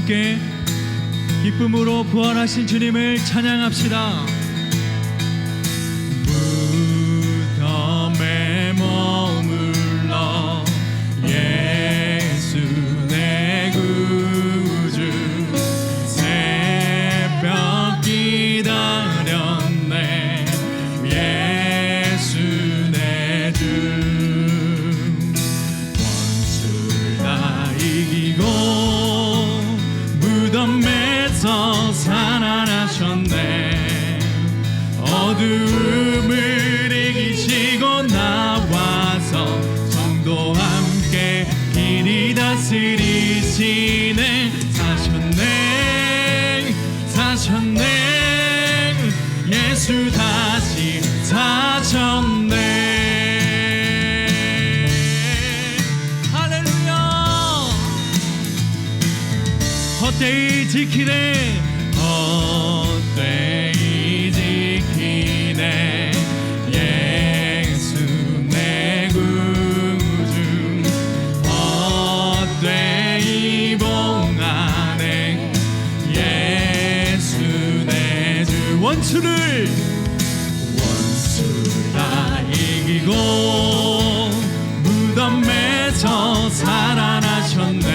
함께 기쁨으로 부활하신 주님을 찬양합시다. 예수 다시 사셨네. 할렐루야. 헛되이 지키네 원수를 원수 다 이기고 무덤에서 살아나셨네.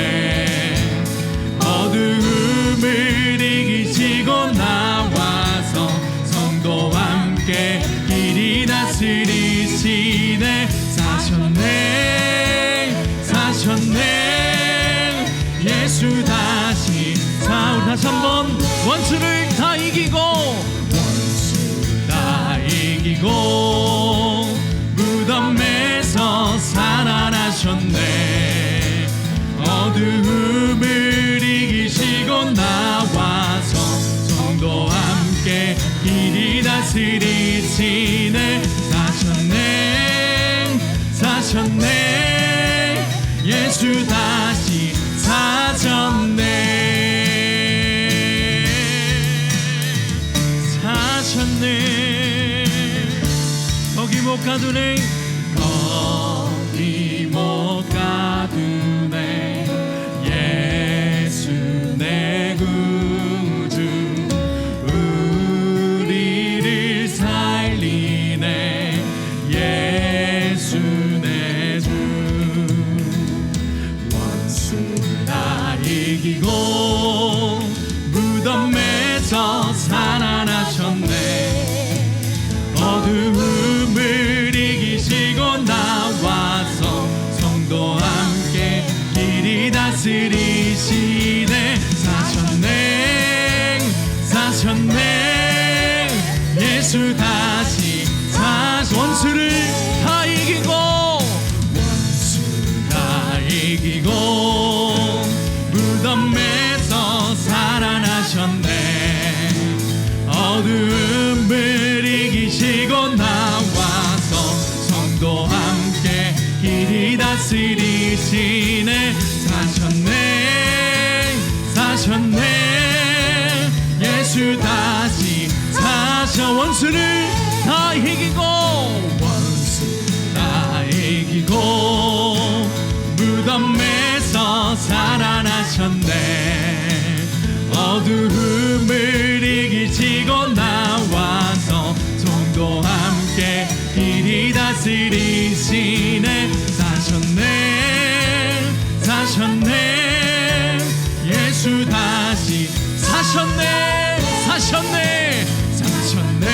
어두움을 이기시고 나와서 성도 함께 길이 다스리시네. 사셨네 사셨네. 예수 다시 사 우리 다시 한번 원수를 다스리시네. 사셨네. 사셨네. 예수 다시 사셨네. 사셨네. 거기 못 가두네 다스리시네. 사셨네 사셨네. 예수 다시 사셔 원수를 다 이기고 원수 다 이기고 무덤에서 살아나셨네. 어두움을 이기시고 나와서 성도 함께 길이 다스리시 사셨네. 예수 다시 사셨네. 사셨네. 사셨네.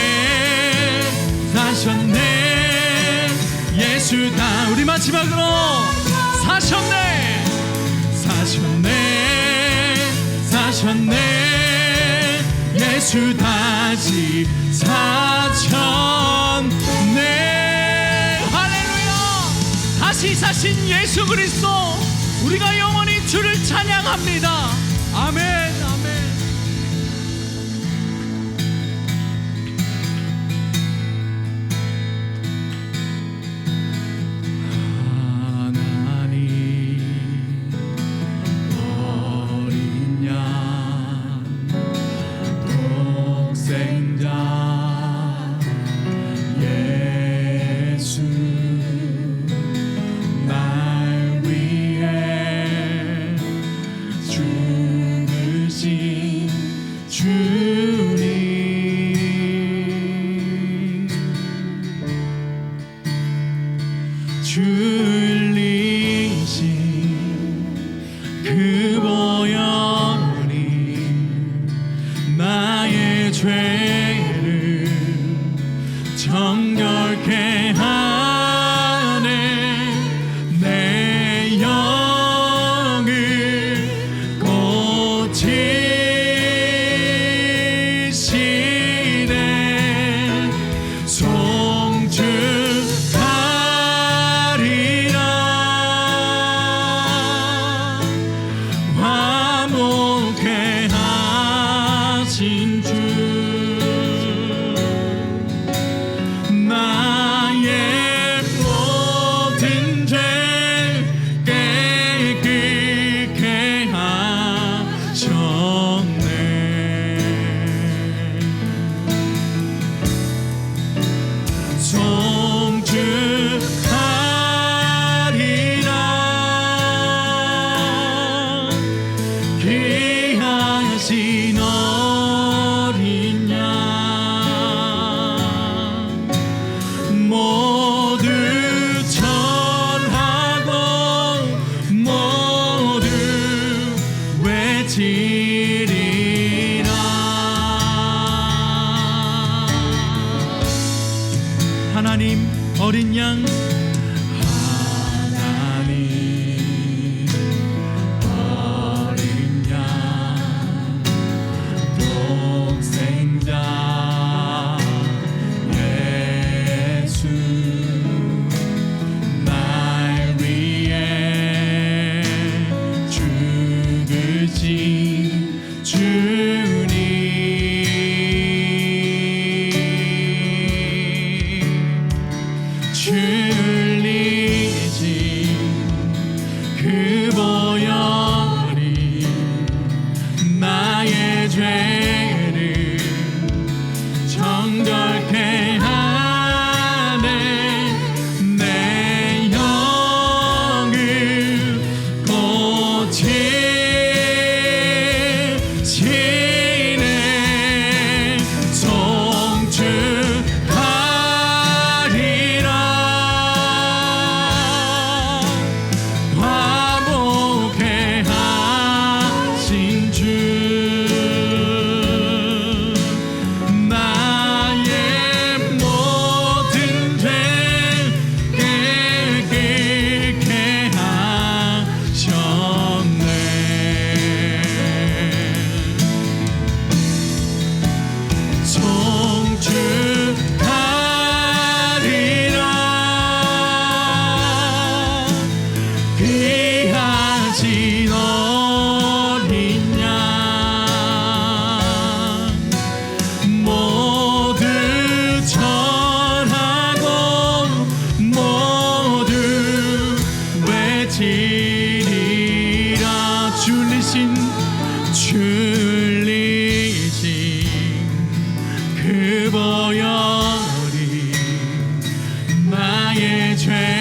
사셨네. 예수 다 우리 마지막으로 사셨네. 사셨네. 사셨네. 예수 다시 사셨네. 할렐루야. 다시 사신 예수 그리스도 우리가 영원히 주를 찬양합니다. 아멘 줄리지. oud en jong. sun. 귀하신 어린 양 모두 전하고 모두 외치리라 줄리신 줄리신 그 보혈이 나의 죄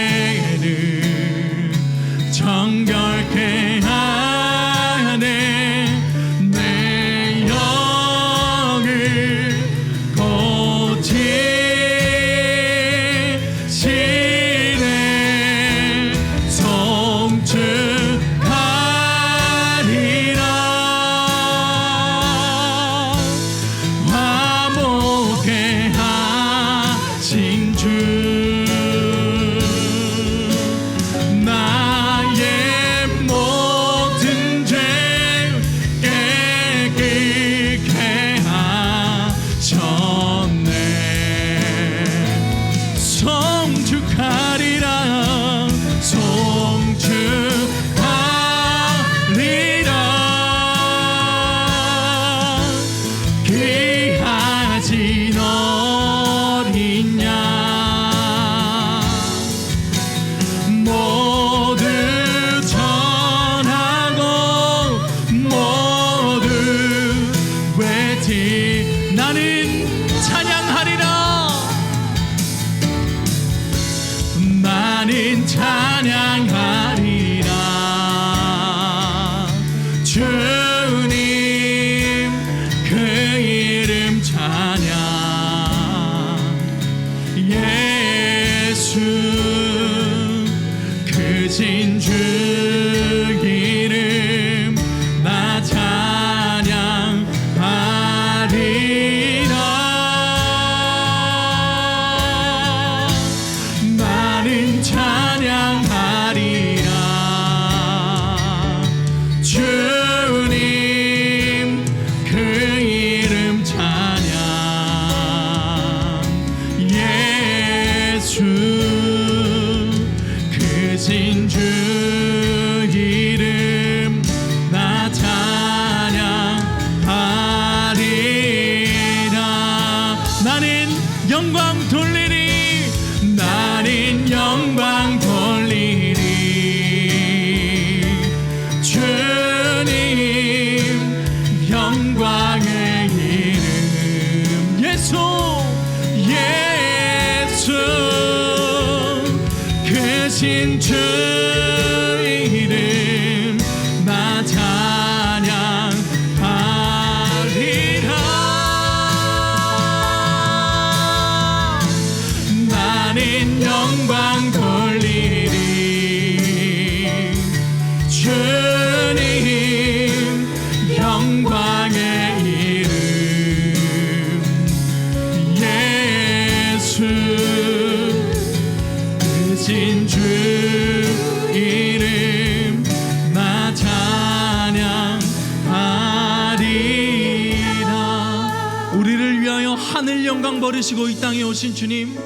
하늘 영광 버리시고 이 땅에 오신 주님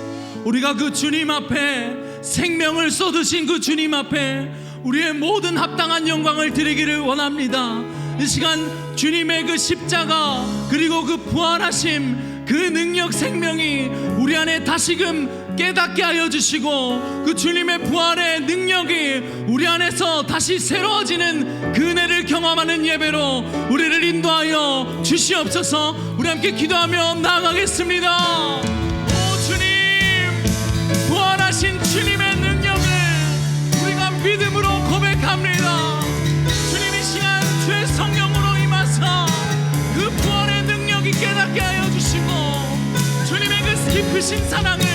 우리가 그 주님 앞에 생명을 쏟으신 그 주님 앞에 우리의 모든 합당한 영광을 드리기를 원합니다. 이 시간 주님의 그 십자가 그리고 그 부활하심 그 능력 생명이 우리 안에 다시금 깨닫게 하여 주시고 그 주님의 부활의 능력이 우리 안에서 다시 새로워지는 그 은혜를 경험하는 예배로 우리를 인도하여 주시옵소서. 우리 함께 기도하며 나아가겠습니다. 오 주님 부활하신 주님 그 깊으신 사랑을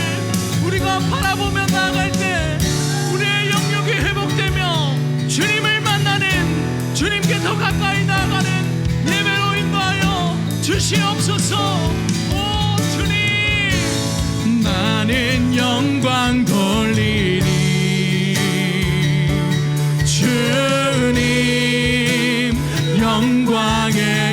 우리가 바라보며 나아갈 때 우리의 영역이 회복되며 주님을 만나는 주님께 더 가까이 나아가는 예배로 인도하여 주시옵소서. 오 주님! 나는 영광 돌리리 주님 영광의